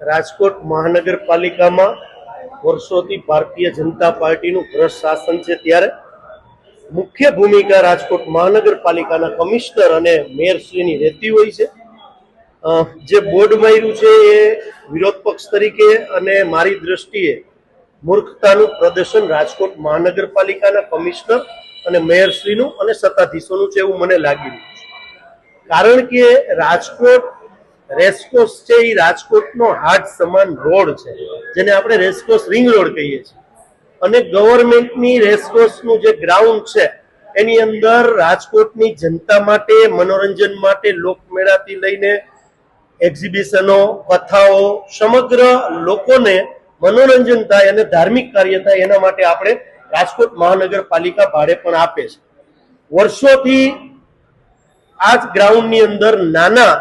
રાજકોટ મહાનગરપાલિકામાં વર્ષોથી ભારતીય જનતા પાર્ટીનું ભ્રષ્ટ શાસન છે ત્યારે મુખ્ય ભૂમિકા રાજકોટ મહાનગરપાલિકાના કમિશનર અને મેયરશ્રીની રહેતી હોય છે. જે બોર્ડ માર્યું છે એ વિરોધ પક્ષ તરીકે અને મારી દ્રષ્ટિએ મૂર્ખતાનું પ્રદર્શન રાજકોટ મહાનગરપાલિકાના કમિશનર અને મેયરશ્રીનું અને સત્તાધીશોનું છે એવું મને લાગી રહ્યું છે. કારણ કે રાજકોટ રેસકોર્સ છે એ રાજકોટનો હાટ સમાન રોડ છે, જેને આપણે રેસકોર્સ રિંગ રોડ કહીએ છીએ. અને ગવર્મેન્ટની રેસકોર્સનું જે ગ્રાઉન્ડ છે, એની અંદર રાજકોટની જનતા માટે, મનોરંજન માટે લોકમેળાથી લઈને એક્ઝિબિશનો, કથાઓ, સમગ્ર લોકોને મનોરંજન થાય અને ધાર્મિક કાર્ય થાય એના માટે આપણે રાજકોટ મહાનગરપાલિકા ભાડે પણ આપે છે. વર્ષોથી આ જ ગ્રાઉન્ડની અંદર નાના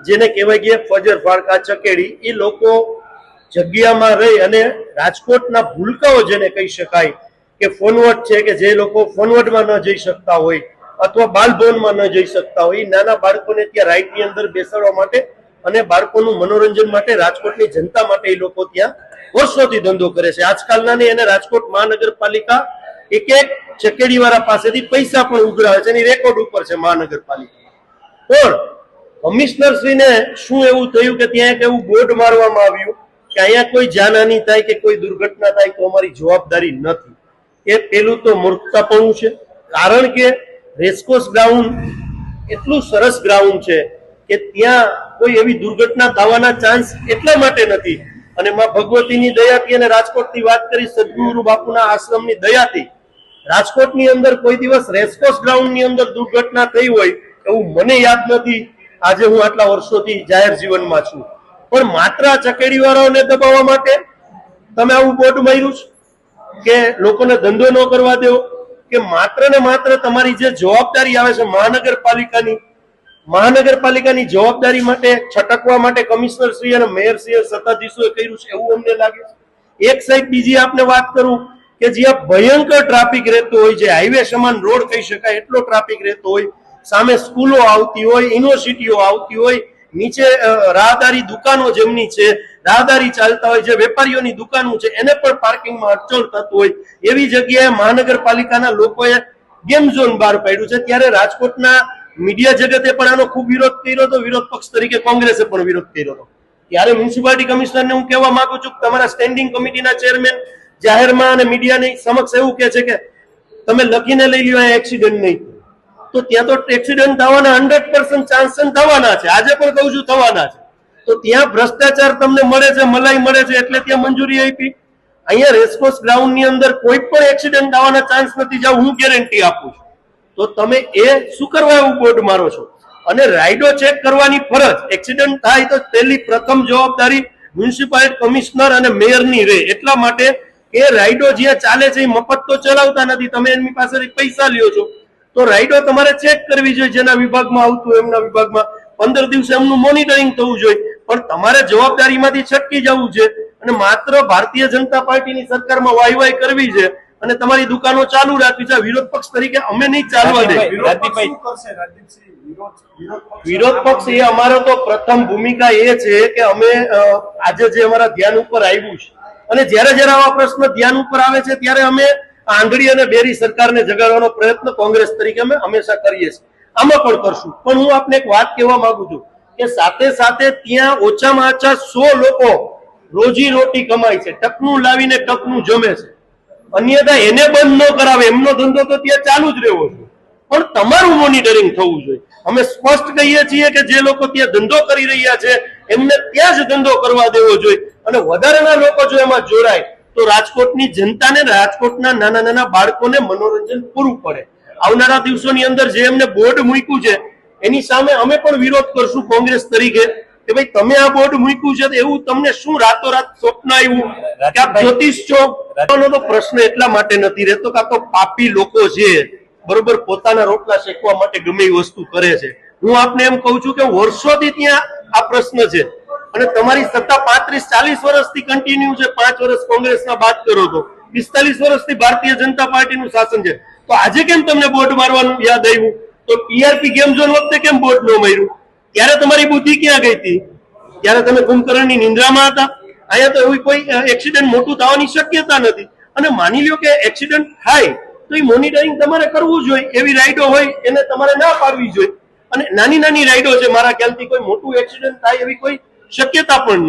જેને કહેવાય કે ફજર ફાળકા ચકેડી એ લોકો જગ્યામાં રહી અને રાજકોટના ભૂલકાઓ જેને કહી શકાય કે ફોનવટ છે કે જે લોકો ફોનવટમાં ન જઈ શકતા હોય અથવા બાલભવનમાં ન જઈ શકતા હોય નાના બાળકોને ત્યાં રાઈટની અંદર બેસાડવા માટે અને બાળકોનું મનોરંજન માટે રાજકોટની જનતા માટે એ લોકો ત્યાં વર્ષોથી ધંધો કરે છે. આજકાલના ને એને રાજકોટ મહાનગરપાલિકા એક એક ચકેડીવાળા પાસેથી પૈસા પણ ઉઘરાવે છે એની રેકોર્ડ ઉપર છે મહાનગરપાલિકા પણ કમિશનર શ્રીને શું એવું થયું કે ત્યાં એક એવું બોર્ડ મારવામાં આવ્યું કે અહીંયા કોઈ જાનહાની થાય કે કોઈ દુર્ઘટના થાય તો અમારી જવાબદારી નથી? એ પેલું તો મૂર્ખતાપણું છે. કારણ કે રેસકોર્સ ગ્રાઉન્ડ એટલું સરસ ગ્રાઉન્ડ છે કે ત્યાં કોઈ એવી દુર્ઘટના થવાના ચાન્સ એટલા માટે નથી. અને માં ભગવતીની દયાથી અને રાજકોટની વાત કરી સદગુરુ બાપુના આશ્રમની દયાથી. રાજકોટની અંદર કોઈ દિવસ રેસકોર્સ ગ્રાઉન્ડની અંદર દુર્ઘટના થઈ હોય એવું મને યાદ નથી. આજે હું આટલા વર્ષોથી જાહેર જીવનમાં છું. પણ માત્ર આ ચકેડી વાળાઓને દબાવવા માટે તમે આવું બોર્ડ માર્યું છે? કે લોકોને ધંધો ન કરવા દેવો? કે માત્ર ને માત્ર તમારી જે જવાબદારી આવે છે મહાનગરપાલિકાની મહાનગરપાલિકાની જવાબદારી માટે છટકવા માટે કમિશનર શ્રી અને મેયર શ્રી સત્તાધીશોએ કર્યું છે એવું અમને લાગે છે? એક સાઈડ બીજી આપને વાત કરું કે જ્યાં ભયંકર ટ્રાફિક રહેતો હોય છે હાઈવે સમાન રોડ કહી શકાય, એટલો ટ્રાફિક રહેતો હોય સામે સ્કૂલો આવતી હોય, યુનિવર્સિટીઓ આવતી હોય, નીચે રાહદારી દુકાનો જેમની છે, રાહદારી ચાલતા હોય, જે વેપારીઓની દુકાનો છે, એને પણ પાર્કિંગમાં અડચણ થતું હોય, એવી જગ્યાએ મહાનગરપાલિકાના લોકોએ ગેમ ઝોન બહાર પાડ્યું છે. ત્યારે રાજકોટના મીડિયા જગતે પણ આનો ખૂબ વિરોધ કર્યો હતો. વિરોધ પક્ષ તરીકે કોંગ્રેસે પણ વિરોધ કર્યો હતો. ત્યારે મ્યુનિસિપાલિટી કમિશનરને હું કહેવા માંગુ છું કે તમારા સ્ટેન્ડિંગ કમિટીના ચેરમેન જાહેરમાં અને મીડિયાની સમક્ષ એવું કહે છે કે તમે લખીને લઈ લ્યો એક્સિડન્ટ નહીં. તો ત્યાં તો એક્સિડન્ટ થવાના હંડ્રેડ પર્સન્ટ ચાન્સ થવાના છે. આજે પણ કહું છું થવાના છે. તો ત્યાં ભ્રષ્ટાચાર તમને મળે છે, મલાઈ મળે છે, એટલે ત્યાં મંજૂરી આપી. અહીંયા રેસકોર્સ ગ્રાઉન્ડની અંદર કોઈ પણ એક્સિડન્ટ થવાના ચાન્સ નથી. જાવ હું ગેરંટી આપું છું. તો તમે એ શું કરવા એવું બોર્ડ મારો છો? અને રાઇડો ચેક કરવાની ફરજ. એક્સિડન્ટ થાય તો પહેલી પ્રથમ જવાબદારી મ્યુનિસિપાલિટી કમિશનર અને મેયરની રહે એટલા માટે એ રાઇડો જ્યાં ચાલે છે એ મફત તો ચલાવતા નથી. તમે એમની પાસેથી પૈસા લ્યો છો. તો રાઇડો તમારે ચેક કરવી જોઈએ જેના વિભાગમાં આવતું હોય એમના વિભાગમાં. પંદર દિવસે એમનું મોનિટરિંગ થવું જોઈએ. પણ તમારે જવાબદારીમાંથી છટકી જવું છે અને માત્ર ભારતીય જનતા પાર્ટીની સરકારમાં વાય કરવી છે અને તમારી દુકાનો ચાલુ રાખવી છે. આ વિરોધ પક્ષ તરીકે અમે નહીં ચાલવા દે. વિરોધ પક્ષ એ અમારો તો પ્રથમ ભૂમિકા એ છે કે અમે આજે જે અમારા ધ્યાન ઉપર આવ્યું છે. અને જ્યારે જ્યારે આવા પ્રશ્ન ધ્યાન ઉપર આવે છે ત્યારે અમે આંધળી અને બેરી સરકારને જગાડવાનો પ્રયત્ન કોંગ્રેસ તરીકે અમે હંમેશા કરીએ છીએ. આમાં પણ કરશું. પણ હું આપને એક વાત કહેવા માંગુ છું કે સાથે સાથે ત્યાં ઓછામાં ઓછા સો લોકો રોજી રોટી કમાય છે. ટકનું લાવીને ટકનું જમે છે. અન્યથા એને બંધ ન કરાવે, એમનો ધંધો તો ત્યાં ચાલુ જ રહેવો છે પણ તમારું મોનિટરિંગ થવું જોઈએ. અમે સ્પષ્ટ કહીએ છીએ કે જે લોકો ત્યાં ધંધો કરી રહ્યા છે, એમને ત્યાં જ ધંધો કરવા દેવો જોઈએ. અને વધારેના લોકો જો એમાં જોડાય તો રાજકોટની જનતાને રાજકોટના નાના નાના બાળકોને મનોરંજન પૂરું પડે. આવનારા દિવસોની અંદર જે એમને બોર્ડ મૂક્યું છે એની સામે અમે પણ વિરોધ કરશું કોંગ્રેસ તરીકે કે ભાઈ તમે આ બોર્ડ મૂક્યું છે એવું તમને શું રાતોરાત સ્વપ્ન આવ્યું? કે આપ જ્યોતિષ છો? તો પ્રશ્ન એટલા માટે નથી રહેતો કે આ તો પાપી લોકો છે. બરોબર પોતાના રોટલા શેકવા માટે ગમે એ વસ્તુ કરે છે. હું આપને એમ કહું છું કે વર્ષોથી ત્યાં આ પ્રશ્ન છે. અને તમારી સત્તા પાંત્રીસ, ચાલીસ વર્ષથી કન્ટિન્યુ છે. પાંચ વર્ષ કોંગ્રેસના બાદ કરો તો. પિસ્તાલીસ વર્ષથી ભારતીય જનતા પાર્ટીનું શાસન છે. તો આજે કેમ તમને બોટ મારવાનું યાદ આવ્યું? તો ટીઆરપી ગેમ ઝોન વખતે કેમ બોટ ન માર્યું? ત્યારે તમારી બુદ્ધિ ક્યાં ગઈ હતી? ત્યારે તમે કુંભકર્ણની નિંદ્રામાં હતા. અહીંયા તો એવી કોઈ એક્સિડન્ટ મોટું થવાની શક્યતા નથી. અને માની લ્યો કે એક્સિડન્ટ થાય, તો એ મોનિટરિંગ તમારે કરવું જોઈએ. એવી રાઈડો હોય, એને તમારે ના પાડવી જોઈએ. અને નાની નાની રાઈડો છે. મારા ખ્યાલથી કોઈ મોટું એક્સિડન્ટ થાય એવી કોઈ શક્યતા પણ નથી